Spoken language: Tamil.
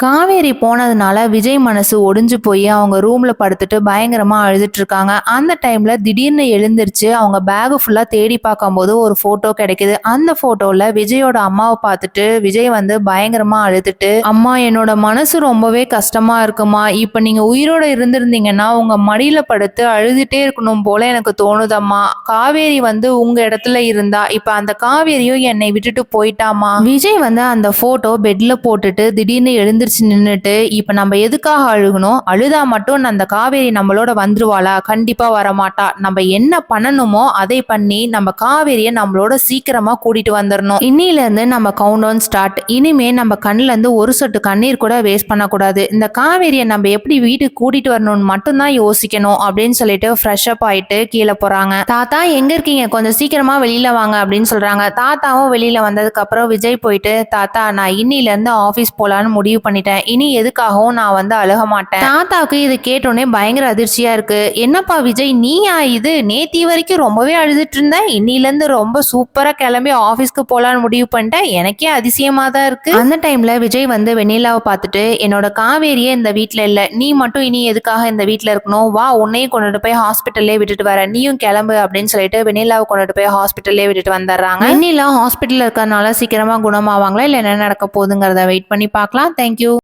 காவேரி போனதுனால விஜய் மனசு ஒடிஞ்சு போய் அவங்க ரூம்ல படுத்துட்டு பயங்கரமா அழுதுட்டு இருக்காங்க அந்த டைம்ல திடீர்னு எழுந்திருச்சு அவங்க பேகு ஃபுல்லா தேடி பார்க்கும்போது ஒரு போட்டோ கிடைக்குது. அந்த போட்டோல விஜயோட அம்மாவை பார்த்துட்டு விஜய் வந்து பயங்கரமா அழுதுட்டு அம்மா என்னோட மனசு ரொம்பவே கஷ்டமா இருக்குமா? இப்ப நீங்க உயிரோட இருந்திருந்தீங்கன்னா உங்க மடியில படுத்து அழுதுட்டே இருக்கணும் போல எனக்கு தோணுதம்மா. காவேரி வந்து உங்க இடத்துல இருந்தா இப்ப அந்த காவேரியும் என்னை விட்டுட்டு போயிட்டாமா விஜய் வந்து அந்த போட்டோ பெட்ல போட்டுட்டு திடீர்னு எழுந்திருச்சு நின்றுட்டு இப்போ நம்ம எதுக்காக அழுகணும் அழுதா மட்டும் அந்த காவேரி நம்மளோட வந்துருவாளா? கண்டிப்பாக வரமாட்டா. நம்ம என்ன பண்ணணுமோ அதை பண்ணி நம்ம காவேரியை நம்மளோட சீக்கிரமாக கூட்டிட்டு வந்துடணும் இன்னிலேருந்து நம்ம கவுண்ட் டவுன் ஸ்டார்ட் இனிமே நம்ம கண்ணிலேருந்து ஒரு சொட்டு கண்ணீர் கூட வேஸ்ட் பண்ணக்கூடாது. இந்த காவேரியை நம்ம எப்படி வீட்டுக்கு கூட்டிட்டு வரணும்னு மட்டும்தான் யோசிக்கணும் அப்படின்னு சொல்லிட்டு ஃப்ரெஷ் அப் ஆயிட்டு கீழே போறாங்க. தாத்தா எங்க இருக்கீங்க? கொஞ்சம் சீக்கிரமா வெளியில வாங்க அப்படின்னு சொல்றாங்க. தாத்தாவும் வெளியில வந்ததுக்கு அப்புறம் விஜய் போயிட்டு தாத்தா நான் இன்னில இருந்து ஆபீஸ் போலான்னு முடிவு பண்ணிட்டேன். இனி எதுக்காகவும் நான் வந்து அழுக மாட்டேன். தாத்தாவுக்கு இது கேட்டோன்னே பயங்கர அதிர்ச்சியா இருக்கு. என்னப்பா விஜய் நீயா இது? நேத்தி வரைக்கும் ரொம்பவே அழுதுட்டு இருந்த இன்னில இருந்து ரொம்ப சூப்பரா கிளம்பி ஆபீஸ்க்கு போலான்னு முடிவு பண்ணிட்டேன். எனக்கே அதிசயமா தான் இருக்கு. அந்த டைம்ல விஜய் வந்து வெண்ணிலாவை பார்த்துட்டு என்னோட காவேரியே இந்த வீட்ல இல்ல. நீ மட்டும் இனி எதுக்காக இந்த வீட்ல இருக்கணும்? வா உன்னையும் கொண்டுட்டு போய் ஹாஸ்பிட்டல்லே விட்டுட்டு வர. நீயும் கிளம்பு அப்படின்னு சொல்லிட்டு வெண்ணிலாவை கொண்டுட்டு போய் ஹாஸ்பிட்டல்லே விட்டுட்டு வந்துடுறாங்க. வெண்ணிலா ஹாஸ்பிட்டல்ல இருக்கறனால சீக்கிரமா குணமாவாங்களா? இல்ல என்ன நடக்க போகுதுங்கிறத வெயிட் பண்ணி பார்க்கலாம். தேங்க்யூ